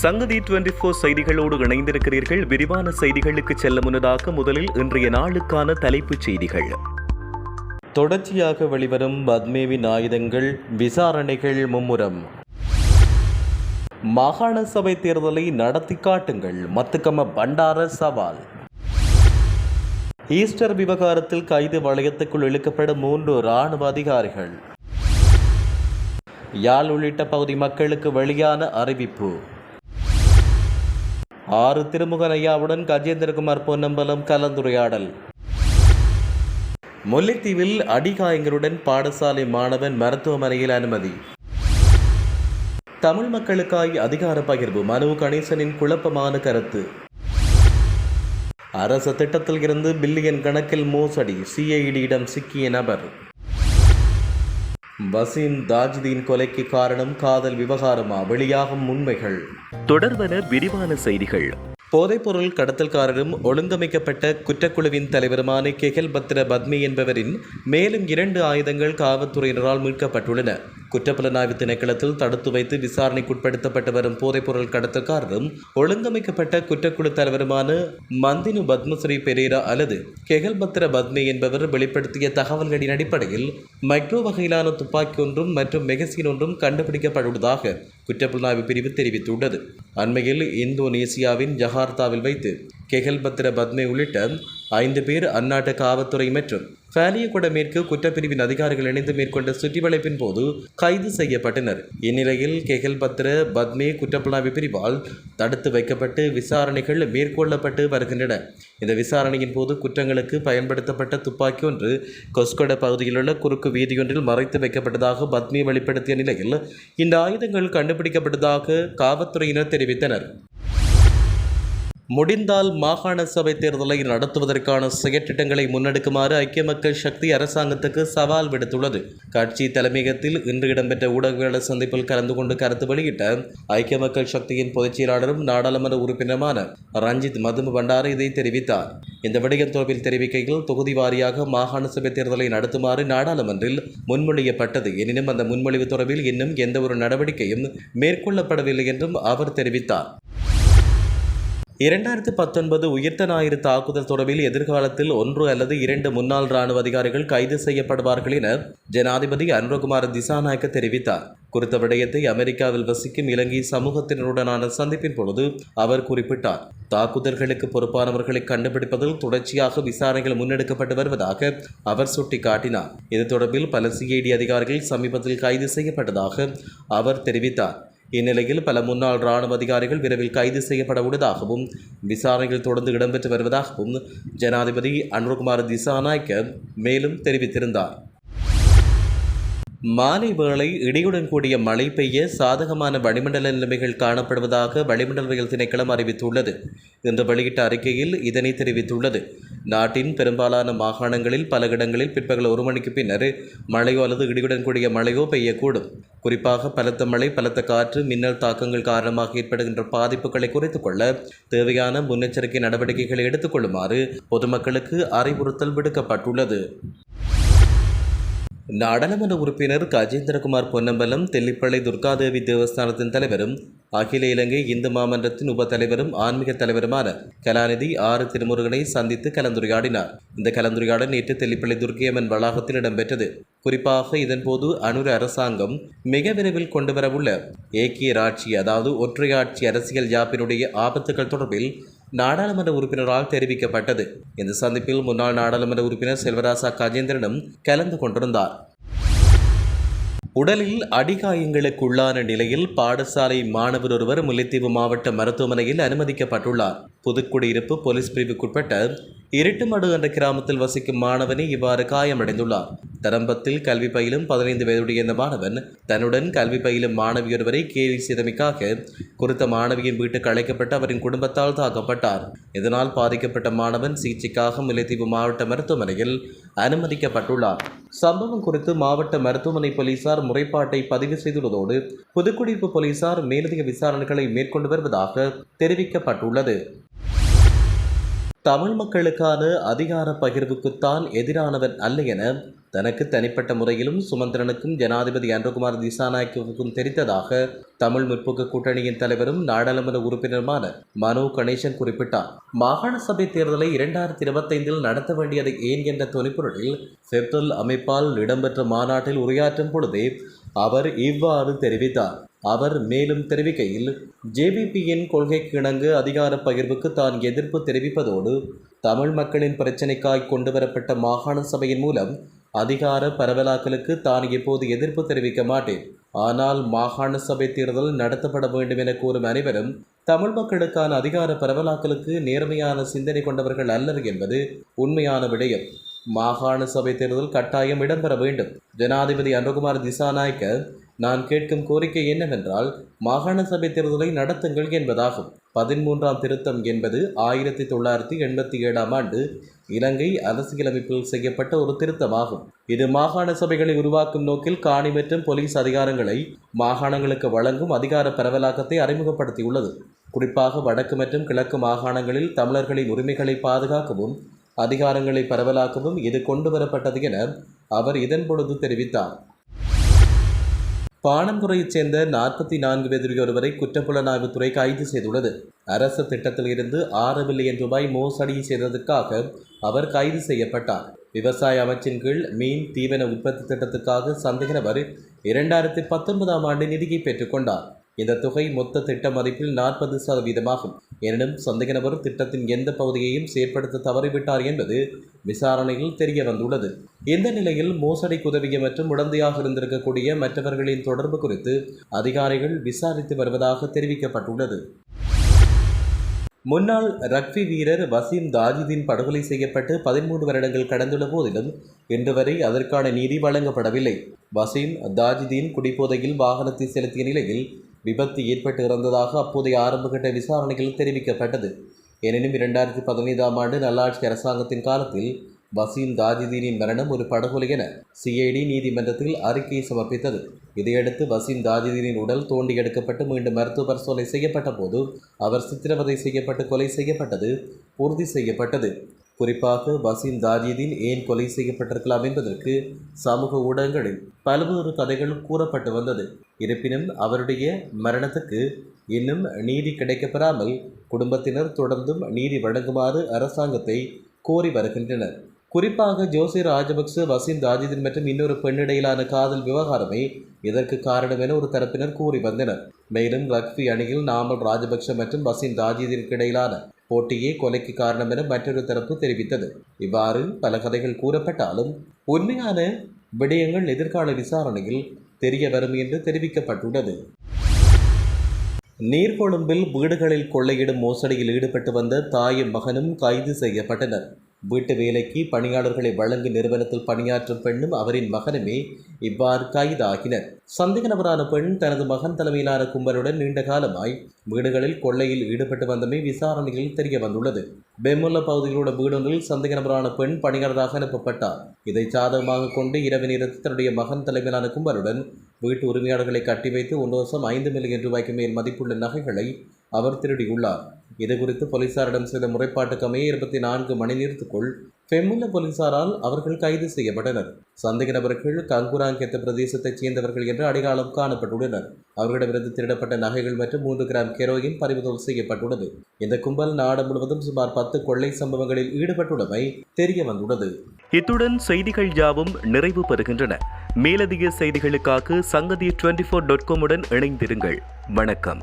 சங்கதி twenty four செய்திகளோடு இணைந்திருக்கிறீர்கள். விரிவான செய்திகளுக்கு செல்ல முன்னதாக முதலில் இன்றைய நாளுக்கான தலைப்புச் செய்திகள். தொடர்ச்சியாக வெளிவரும் பத்மேவின் ஆயுதங்கள் விசாரணைகள் மும்முரம். மாகாண சபை தேர்தலை நடத்தி காட்டுங்கள். மத்துக்கம பண்டார சவால். ஈஸ்டர் விவகாரத்தில் கைது வளையத்துக்குள் இழுக்கப்படும் மூன்று இராணுவ அதிகாரிகள். யாழ் உள்ளிட்ட பகுதி மக்களுக்கு வெளியான அறிவிப்பு. ஆறு திருமுகன் ஐயாவுடன் கஜேந்திரகுமார் பொன்னம்பலம் கலந்துரையாடல். முல்லைத்தீவில் அடிகாயங்களுடன் பாடசாலை மாணவன் மருத்துவமனையில் அனுமதி. தமிழ் மக்களுக்காய் அதிகார பகிர்வு மனு கணேசனின் குழப்பமான கருத்து. அரசு திட்டத்தில் இருந்து பில்லியன் கணக்கில் மோசடி சிஐடியிடம் சிக்கிய நபர். வசீம் தாஜுதீன் கொலைக்கு காரணம் காதல் விவகாரமா? வெளியாகும் உண்மைகள். தொடர்வன விரிவான செய்திகள். போதைப்பொருள் கடத்தல்காரரும் ஒழுங்கமைக்கப்பட்ட குற்றக்குழுவின் தலைவருமான கெகல் பத்ர பத்மி என்பவரின் மேலும் இரண்டு ஆயுதங்கள் காவல்துறையினரால் மீட்கப்பட்டுள்ளன. குற்றப்புலனாய்வு திணைக்களத்தில் தடுத்து வைத்து விசாரணைக்குட்படுத்தப்பட்டு வரும் போதைப்பொருள் கடத்தல்காரரும் ஒழுங்கமைக்கப்பட்ட குற்றக்குழு தலைவருமான மந்தினு பத்மஸ்ரீ பெரேரா அல்லது கெகல் பத்ர பத்மி என்பவர் வெளிப்படுத்திய தகவல்களின் அடிப்படையில் மைக்ரோ வகையிலான துப்பாக்கி ஒன்றும் மற்றும் மெகசின் ஒன்றும் கண்டுபிடிக்கப்பட்டுள்ளதாக குற்றப்புலனாய்வு பிரிவு தெரிவித்துள்ளது. அண்மையில் இந்தோனேசியாவின் ஜகார்த்தாவில் வைத்து கெகல் பத்ர பத்மே உள்ளிட்ட ஐந்து பேர் அந்நாட்டு காவல்துறை மற்றும் பாலியகுட மேற்கு குற்றப்பிரிவின் அதிகாரிகள் இணைந்து மேற்கொண்ட சுற்றிவளைப்பின் போது கைது செய்யப்பட்டனர். இந்நிலையில் கெகல் பத்ர பத்மே குற்றப்புலனாய்வு பிரிவால் தடுத்து வைக்கப்பட்டு விசாரணைகள் மேற்கொள்ளப்பட்டு வருகின்றன. இந்த விசாரணையின் போது குற்றங்களுக்கு பயன்படுத்தப்பட்ட துப்பாக்கி ஒன்று கொஸ்கொட பகுதியிலுள்ள குறுக்கு வீதியொன்றில் மறைத்து வைக்கப்பட்டதாக பத்மி வெளிப்படுத்திய நிலையில் இந்த ஆயுதங்கள் கண்டுபிடிக்கப்பட்டதாக காவல்துறையினர் தெரிவித்தனர். முடிந்தால் மாகாண சபை தேர்தலை நடத்துவதற்கான செயற்றிட்டங்களை முன்னெடுக்குமாறு ஐக்கிய மக்கள் சக்தி அரசாங்கத்துக்கு சவால் விடுத்துள்ளது. கட்சி தலைமையகத்தில் இன்று இடம்பெற்ற ஊடகவியலாளர் சந்திப்பில் கலந்து கொண்டு கருத்து வெளியிட்ட ஐக்கிய மக்கள் சக்தியின் பொதுச் செயலாளரும் நாடாளுமன்ற உறுப்பினருமான ரஞ்சித் மதும பண்டார இதை தெரிவித்தார். இந்த விடயம் தொடர்பில் தெரிவிக்கையில் தொகுதி வாரியாக மாகாண சபை தேர்தலை நடத்துமாறு நாடாளுமன்றில் முன்மொழியப்பட்டது. எனினும் அந்த முன்மொழிவு தொடர்பில் இன்னும் எந்தவொரு நடவடிக்கையும் மேற்கொள்ளப்படவில்லை என்றும் அவர் தெரிவித்தார். இரண்டாயிரத்து பத்தொன்பது உயிர்த்த ஞாயிறு தாக்குதல் தொடர்பில் எதிர்காலத்தில் ஒன்று அல்லது இரண்டு முன்னாள் ராணுவ அதிகாரிகள் கைது செய்யப்படுவார்கள் என ஜனாதிபதி அனுரகுமார் திசாநாயக்க தெரிவித்தார். குறித்த விடயத்தை அமெரிக்காவில் வசிக்கும் இலங்கை சமூகத்தினருடனான சந்திப்பின் பொழுது அவர் குறிப்பிட்டார். தாக்குதல்களுக்கு பொறுப்பானவர்களை கண்டுபிடிப்பதில் தொடர்ச்சியாக விசாரணைகள் முன்னெடுக்கப்பட்டு வருவதாக அவர் சுட்டிக்காட்டினார். இது தொடர்பில் பல சிஐடி அதிகாரிகள் சமீபத்தில் கைது செய்யப்பட்டதாக அவர் தெரிவித்தார். இந்நிலையில் பல முன்னாள் இராணுவ அதிகாரிகள் விரைவில் கைது செய்யப்பட உள்ளதாகவும் விசாரணைகள் தொடர்ந்து இடம்பெற்று வருவதாகவும் ஜனாதிபதி அனுர்குமார் திசாநாயக்க மேலும் தெரிவித்திருந்தார். மாலை வேளை இடியுடன் கூடிய மழை பெய்ய சாதகமான வளிமண்டல நிலைமைகள் காணப்படுவதாக வளிமண்டலவியல் திணைக்களம் அறிவித்துள்ளது. இன்று வெளியிட்ட அறிக்கையில் இதனை தெரிவித்துள்ளது. நாட்டின் பெரும்பாலான மாகாணங்களில் பல இடங்களில் பிற்பகல் ஒரு மணிக்கு பின்னர் மழையோ அல்லது இடியுடன் கூடிய மழையோ பெய்யக்கூடும். குறிப்பாக பலத்த மழை பலத்த காற்று மின்னல் தாக்கங்கள் காரணமாக ஏற்படுகின்ற பாதிப்புகளை குறைத்துக் கொள்ள தேவையான முன்னெச்சரிக்கை நடவடிக்கைகளை எடுத்துக்கொள்ளுமாறு பொதுமக்களுக்கு அறிவுறுத்தல் விடுக்கப்பட்டுள்ளது. நாடாளுமன்ற உறுப்பினர் கஜேந்திரகுமார் பொன்னம்பலம் தெல்லிப்பள்ளை துர்காதேவி தேவஸ்தானத்தின் தலைவரும் அகில இலங்கை இந்து மாமன்றத்தின் உப தலைவரும் ஆன்மீக தலைவருமான கலாநிதி ஆறு திருமுருகனை சந்தித்து கலந்துரையாடினார். இந்த கலந்துரையாடல் நேற்று தெல்லிப்பள்ளி துர்க்கையம்மன் வளாகத்தில் இடம்பெற்றது. குறிப்பாக இதன்போது அனுர அரசாங்கம் மிக விரைவில் கொண்டுவரவுள்ள ஏக்கிய ஆட்சி அதாவது ஒற்றையாட்சி அரசியல் யாப்பினுடைய ஆபத்துகள் தொடர்பில் நாடாளுமன்ற உறுப்பினரால் தெரிவிக்கப்பட்டது. இந்த சந்திப்பில் முன்னாள் நாடாளுமன்ற உறுப்பினர் செல்வராசா கஜேந்திரனும் கலந்து கொண்டிருந்தார். உடலில் அடிகாயங்களுக்குள்ளான நிலையில் பாடசாலை மாணவர் ஒருவர் முல்லைத்தீவு மாவட்ட மருத்துவமனையில் அனுமதிக்கப்பட்டுள்ளார். புதுக்குடியிருப்பு போலீஸ் பிரிவுக்குட்பட்ட இருட்டுமடு என்ற கிராமத்தில் வசிக்கும் மாணவனே இவ்வாறு காயமடைந்துள்ளார். தரம்பத்தில் கல்வி பயிலும் பதினைந்து வயதுடைய இந்த மாணவன் தன்னுடன் கல்வி பயிலும் மாணவியொருவரை கேலி செய்தமைக்காக குறித்த மாணவியின் வீட்டுக்கு அழைக்கப்பட்டு அவரின் குடும்பத்தால் தாக்கப்பட்டார். இதனால் பாதிக்கப்பட்ட மாணவன் சிகிச்சைக்காக முல்லைத்தீவு மாவட்ட மருத்துவமனையில் அனுமதிக்கப்பட்டுள்ளார். சம்பவம் குறித்து மாவட்ட மருத்துவமனை போலீசார் முறைப்பாட்டை பதிவு செய்துள்ளதோடு புதுக்குடியிருப்பு போலீசார் மேலதிக விசாரணைகளை மேற்கொண்டு வருவதாக தெரிவிக்கப்பட்டுள்ளது. தமிழ் மக்களுக்கான அதிகார பகிர்வுக்குத்தான் எதிரானவன் அல்ல என தனக்கு தனிப்பட்ட முறையிலும் சுமந்திரனுக்கும் ஜனாதிபதி அன்றகுமார் திசாநாயக்கவுக்கும் தெரிந்ததாக தமிழ் முற்போக்கு கூட்டணியின் தலைவரும் நாடாளுமன்ற உறுப்பினருமான மனோ கணேசன் குறிப்பிட்டார். மாகாண சபை தேர்தலை இரண்டாயிரத்தி இருபத்தைந்தில் நடத்த வேண்டியது ஏன் என்ற துணிப்பொருளில் செப்டல் அமைப்பால் இடம்பெற்ற மாநாட்டில் உரையாற்றும் பொழுதே அவர் இவ்வாறு தெரிவித்தார். அவர் மேலும் தெரிவிக்கையில் ஜேபிபியின் கொள்கைக்கு இணங்க அதிகார பகிர்வுக்கு தான் எதிர்ப்பு தெரிவிப்பதோடு தமிழ் மக்களின் பிரச்சினைக்காய் கொண்டுவரப்பட்ட மாகாண சபையின் மூலம் அதிகார பரவலாக்கலுக்கு தான் இப்போது எதிர்ப்பு தெரிவிக்க மாட்டேன். ஆனால் மாகாண சபை தேர்தல் நடத்தப்பட வேண்டும் என கூறும் அனைவரும் தமிழ் மக்களுக்கான அதிகார பரவலாக்கலுக்கு நேர்மையான சிந்தனை கொண்டவர்கள் அல்லர் என்பது உண்மையான விடயம். மாகாண சபை தேர்தல் கட்டாயம் இடம்பெற வேண்டும். ஜனாதிபதி அனுகுமார் திசாநாயக்க நான் கேட்கும் கோரிக்கை என்னவென்றால் மாகாண சபை தேர்தலை நடத்துங்கள் என்பதாகும். பதிமூன்றாம் திருத்தம் என்பது ஆயிரத்தி தொள்ளாயிரத்தி எண்பத்தி ஏழாம் ஆண்டு இலங்கை அரசியலமைப்பில் செய்யப்பட்ட ஒரு திருத்தமாகும். இது மாகாண சபைகளை உருவாக்கும் நோக்கில் காணி மற்றும் போலீஸ் அதிகாரங்களை மாகாணங்களுக்கு வழங்கும் அதிகார பரவலாக்கத்தை அறிமுகப்படுத்தியுள்ளது. குறிப்பாக வடக்கு மற்றும் கிழக்கு மாகாணங்களில் தமிழர்களின் உரிமைகளை பாதுகாக்கவும் அதிகாரங்களை பரவலாக்கவும் இது கொண்டு வரப்பட்டது என அவர் இதன் பொழுது தெரிவித்தார். பாணங்குறையைச் சேர்ந்த நாற்பத்தி நான்கு வயதுடையொருவரை குற்றப்புலனாய்வுத்துறை கைது செய்துள்ளது. அரசு திட்டத்தில் இருந்து ஆறு பில்லியன் ரூபாய் மோசடி செய்ததற்காக அவர் கைது செய்யப்பட்டார். விவசாய அமைச்சின் கீழ் மீன் தீவன உற்பத்தி திட்டத்துக்காக சந்தேக நபர் இரண்டாயிரத்தி பத்தொன்பதாம் ஆண்டு நிதியை பெற்றுக்கொண்டார் இந்த தொகை மொத்த திட்ட மதிப்பில் நாற்பது சதவீதமாகும். எனினும் சந்தேக நபர் திட்டத்தின் எந்த பகுதியையும் செயற்படுத்த தவறிவிட்டார் என்பது விசாரணையில் தெரிய வந்துள்ளது இந்த நிலையில் மோசடிக்கு குதவிய மற்றும் உடந்தையாக இருந்திருக்கக்கூடிய மற்றவர்களின் தொடர்பு குறித்து அதிகாரிகள் விசாரித்து வருவதாக தெரிவிக்கப்பட்டுள்ளது. முன்னாள் ரக்பி வீரர் வசீம் தாஜிதீன் படுகொலை செய்யப்பட்டு பதிமூன்று வருடங்கள் கடந்துள்ள போதிலும் இன்று வரை அதற்கான நீதி வழங்கப்படவில்லை. வசீம் தாஜிதீன் குடிபோதையில் வாகனத்தை செலுத்திய நிலையில் விபத்து ஏற்பட்டு இறந்ததாக அப்போதைய ஆரம்பகட்ட விசாரணைகள் தெரிவிக்கப்பட்டது. எனினும் இரண்டாயிரத்தி பதினைந்தாம் ஆண்டு நல்லாட்சி அரசாங்கத்தின் காலத்தில் வசீம் தாஜிதீனின் மரணம் ஒரு படுகொலை என சிஐடி நீதிமன்றத்தில் அறிக்கை சமர்ப்பித்தது. இதையடுத்து வசீம் தாஜிதீனின் உடல் தோண்டி எடுக்கப்பட்டு மீண்டும் மருத்துவ பரிசோதனை செய்யப்பட்ட போது அவர் சித்திரவதை செய்யப்பட்டு கொலை செய்யப்பட்டது உறுதி செய்யப்பட்டது. குறிப்பாக வசீம் தாஜிதீன் ஏன் கொலை செய்யப்பட்டிருக்கலாம் என்பதற்கு சமூக ஊடகங்களில் பல்வேறு கதைகள் கூறப்பட்டு வந்தது. இருப்பினும் அவருடைய மரணத்துக்கு இன்னும் நீதி கிடைக்கப்பெறாமல் குடும்பத்தினர் தொடர்ந்தும் நீதி வழங்குமாறு அரசாங்கத்தை கோரி வருகின்றனர். குறிப்பாக ஜோசி ராஜபக்ச வசீம் தாஜிதின் மற்றும் இன்னொரு பெண்ணிடையிலான காதல் விவகாரமே இதற்கு காரணம் என ஒரு தரப்பினர் கூறி வந்தனர். மேலும் ரக்பி அணியில் நாமல் ராஜபக்ஷ மற்றும் வசீம் தாஜிதிற்கு இடையிலான போட்டியே கொலைக்கு காரணம் என மற்றொரு தரப்பு தெரிவித்தது. இவ்வாறு பல கதைகள் கூறப்பட்டாலும் உண்மையான விடயங்கள் எதிர்கால விசாரணையில் தெரிய வரும் என்று தெரிவிக்கப்பட்டுள்ளது. நீர்கொழும்பில் வீடுகளில் கொள்ளையிடும் மோசடியில் ஈடுபட்டு வந்த தாயும் மகனும் கைது செய்யப்பட்டனர். வீட்டு வேலைக்கு பணியாளர்களை வழங்கும் நிறுவனத்தில் பணியாற்றும் பெண்ணும் அவரின் மகனுமே இவ்வாறு கைதாகினர். சந்தேக நபரான பெண் தனது மகன் தலைமையிலான கும்பலுடன் நீண்ட காலமாய் வீடுகளில் கொள்ளையில் ஈடுபட்டு வந்தமை விசாரணையில் தெரிய வந்துள்ளது பெமுல்ல பகுதியிலுள்ள வீடொன்றில் சந்தேக நபரான பெண் பணியாளராக அனுப்பப்பட்டார். இதை சாதகமாக கொண்டு இரவு நேரத்தில் தன்னுடைய மகன் தலைமையிலான கும்பலுடன் வீட்டு உரிமையாளர்களை கட்டி வைத்து ஒன்று வருஷம் ஐந்து மில்லியன் ரூபாய்க்கு மேல் மதிப்புள்ள நகைகளை அவர் திருடியுள்ளார். இதுகுறித்து போலீசாரிடம் செய்த முறைப்பாட்டுக்கு இருபத்தி நான்கு மணி நேரத்துக்குள் பெம்முல்ல போலீசாரால் அவர்கள் கைது செய்யப்பட்டனர். சந்தேக நபர்கள் கங்குராங்கெத்த பிரதேசத்தைச் சேர்ந்தவர்கள் என்று அடையாளம் காணப்பட்டுள்ளனர். அவர்களிடமிருந்து திருடப்பட்ட நகைகள் மற்றும் மூன்று கிராம் கெரோயின் பறிமுதல் செய்யப்பட்டுள்ளது. இந்த கும்பல் நாடு முழுவதும் சுமார் பத்து கொள்ளை சம்பவங்களில் ஈடுபட்டுள்ளமை தெரிய வந்துள்ளது. இத்துடன் செய்திகள் யாவும் நிறைவு பெறுகின்றன. மேலதிக செய்திகளுக்காக சங்கதி டுவெண்டி ஃபோர் டாட் காமுடன் இணைந்திருங்கள். வணக்கம்.